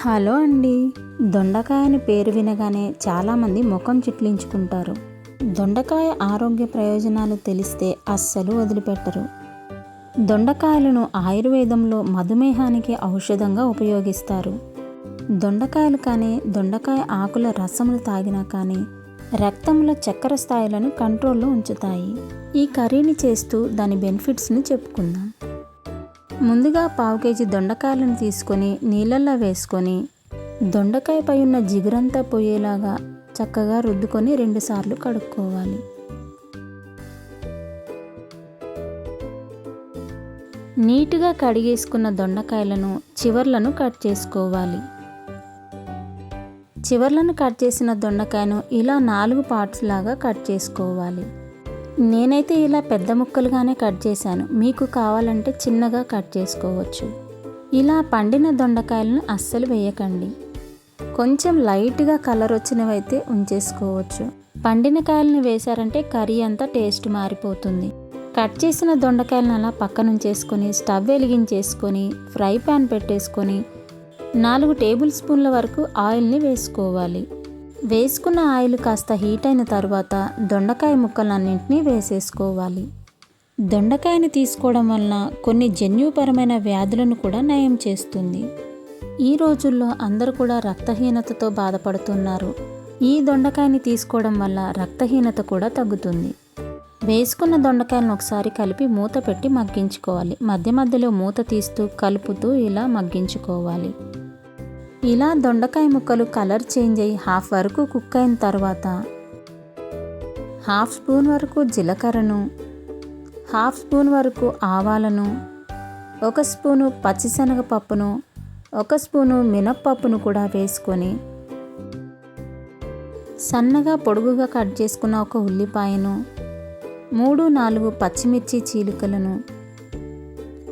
Hello అండి. దొండకాయ అని పేరు వినగానే చాలామంది ముఖం చిట్లించుకుంటారు. దొండకాయ ఆరోగ్య ప్రయోజనాలు తెలిస్తే అస్సలు వదిలిపెట్టరు. దొండకాయలను ఆయుర్వేదంలో మధుమేహానికి ఔషధంగా ఉపయోగిస్తారు. దొండకాయలు కానీ దొండకాయ ఆకుల రసములు తాగినా కానీ రక్తంలో చక్కెర స్థాయిలను కంట్రోల్లో ఉంచుతాయి. ఈ కర్రీని చేస్తూ దాని బెనిఫిట్స్ని చెప్పుకుందాం. ముందుగా పావు కేజీ దొండకాయలను తీసుకొని నీళ్ళల్లో వేసుకొని దొండకాయ పై ఉన్న జిగురంతా పోయేలాగా చక్కగా రుద్దుకొని రెండుసార్లు కడుక్కోవాలి. నీట్గా కడిగేసుకున్న దొండకాయలను చివర్లను కట్ చేసుకోవాలి. చివర్లను కట్ చేసిన దొండకాయను ఇలా నాలుగు పార్ట్స్ లాగా కట్ చేసుకోవాలి. నేనైతే ఇలా పెద్ద ముక్కలుగానే కట్ చేశాను. మీకు కావాలంటే చిన్నగా కట్ చేసుకోవచ్చు. ఇలా పండిన దొండకాయలను అస్సలు వేయకండి. కొంచెం లైట్గా కలర్ వచ్చినవైతే ఉంచేసుకోవచ్చు. పండిన కాయలను వేశారంటే కర్రీ అంతా టేస్ట్ మారిపోతుంది. కట్ చేసిన దొండకాయలను అలా పక్కనుంచేసుకొని స్టవ్ వెలిగించేసుకొని ఫ్రై ప్యాన్ పెట్టేసుకొని నాలుగు టేబుల్ స్పూన్ల వరకు ఆయిల్ని వేసుకోవాలి. వేసుకున్న ఆయిల్ కాస్త హీట్ అయిన తర్వాత దొండకాయ ముక్కలన్నింటినీ వేసేసుకోవాలి. దొండకాయని తీసుకోవడం వలన కొన్ని జన్యుపరమైన వ్యాధులను కూడా నయం చేస్తుంది. ఈ రోజుల్లో అందరూ కూడా రక్తహీనతతో బాధపడుతున్నారు. ఈ దొండకాయని తీసుకోవడం వల్ల రక్తహీనత కూడా తగ్గుతుంది. వేసుకున్న దొండకాయలను ఒకసారి కలిపి మూత పెట్టి మగ్గించుకోవాలి. మధ్య మధ్యలో మూత తీస్తూ కలుపుతూ ఇలా మగ్గించుకోవాలి. ఇలా దొండకాయ ముక్కలు కలర్ చేంజ్ అయ్యి హాఫ్ వరకు కుక్ అయిన తర్వాత హాఫ్ స్పూన్ వరకు జీలకర్రను హాఫ్ స్పూన్ వరకు ఆవాలను ఒక స్పూను పచ్చిశనగపప్పును ఒక స్పూను మినప్పప్పును కూడా వేసుకొని సన్నగా పొడుగుగా కట్ చేసుకున్న ఒక ఉల్లిపాయను మూడు నాలుగు పచ్చిమిర్చి చీలికలను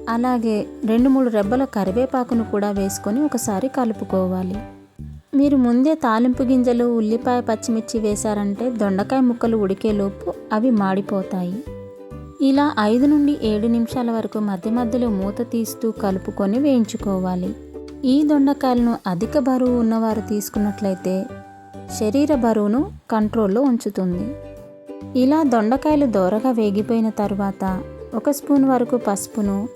అలాగే రెండు మూడు రెబ్బల కరివేపాకును కూడా వేసుకొని ఒకసారి కలుపుకోవాలి. మీరు ముందే తాలింపు గింజలు ఉల్లిపాయ పచ్చిమిర్చి వేశారంటే దొండకాయ ముక్కలు ఉడికేలోపు అవి మాడిపోతాయి. ఇలా ఐదు నుండి ఏడు నిమిషాల వరకు మధ్య మధ్యలో మూత తీస్తూ కలుపుకొని వేయించుకోవాలి. ఈ దొండకాయలను అధిక బరువు ఉన్నవారు తీసుకున్నట్లయితే శరీర బరువును కంట్రోల్లో ఉంచుతుంది. ఇలా దొండకాయలు దోరగా వేగిపోయిన తర్వాత ఒక స్పూన్ వరకు పసుపును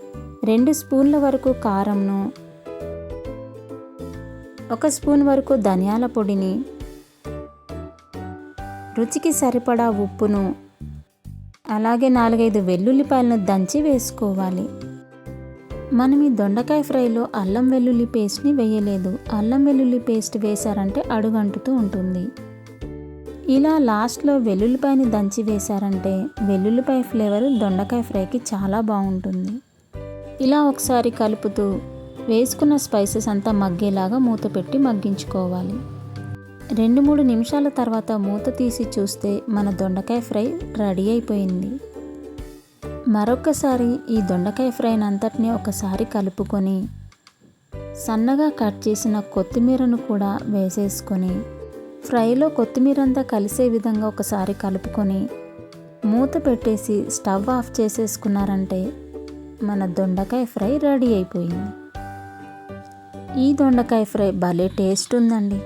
రెండు స్పూన్ల వరకు కారంను ఒక స్పూన్ వరకు ధనియాల పొడిని రుచికి సరిపడా ఉప్పును అలాగే నాలుగైదు వెల్లుల్లిపాయలను దంచి వేసుకోవాలి. మనం ఈ దొండకాయ ఫ్రైలో అల్లం వెల్లుల్లి పేస్ట్ని వేయలేదు. అల్లం వెల్లుల్లి పేస్ట్ వేశారంటే అడుగంటుతూ ఉంటుంది. ఇలా లాస్ట్లో వెల్లుల్లిపాయని దంచి వేశారంటే వెల్లుల్లిపాయ ఫ్లేవర్ దొండకాయ ఫ్రైకి చాలా బాగుంటుంది. ఇలా ఒకసారి కలుపుతూ వేసుకున్న స్పైసెస్ అంతా మగ్గేలాగా మూత పెట్టి మగ్గించుకోవాలి. రెండు మూడు నిమిషాల తర్వాత మూత తీసి చూస్తే మన దొండకాయ ఫ్రై రెడీ అయిపోయింది. మరొకసారి ఈ దొండకాయ ఫ్రైని అంతటిని ఒకసారి కలుపుకొని సన్నగా కట్ చేసిన కొత్తిమీరను కూడా వేసేసుకొని ఫ్రైలో కొత్తిమీర అంతా కలిసే విధంగా ఒకసారి కలుపుకొని మూత పెట్టేసి స్టవ్ ఆఫ్ చేసేసుకున్నారంటే మన దొండకాయ ఫ్రై రెడీ అయిపోయింది. ఈ దొండకాయ ఫ్రై భలే టేస్ట్ ఉందండి.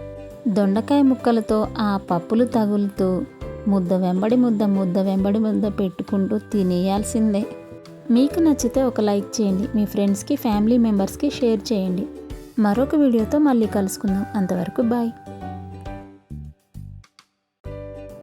దొండకాయ ముక్కలతో ఆ పప్పులు తగులుతూ ముద్ద వెంబడి ముద్ద ముద్ద వెంబడి ముద్ద పెట్టుకుంటూ తినేయాల్సిందే. మీకు నచ్చితే ఒక లైక్ చేయండి మీ ఫ్రెండ్స్కి ఫ్యామిలీ మెంబర్స్కి షేర్ చేయండి. మరొక వీడియోతో మళ్ళీ కలుసుకుందాం. అంతవరకు బాయ్.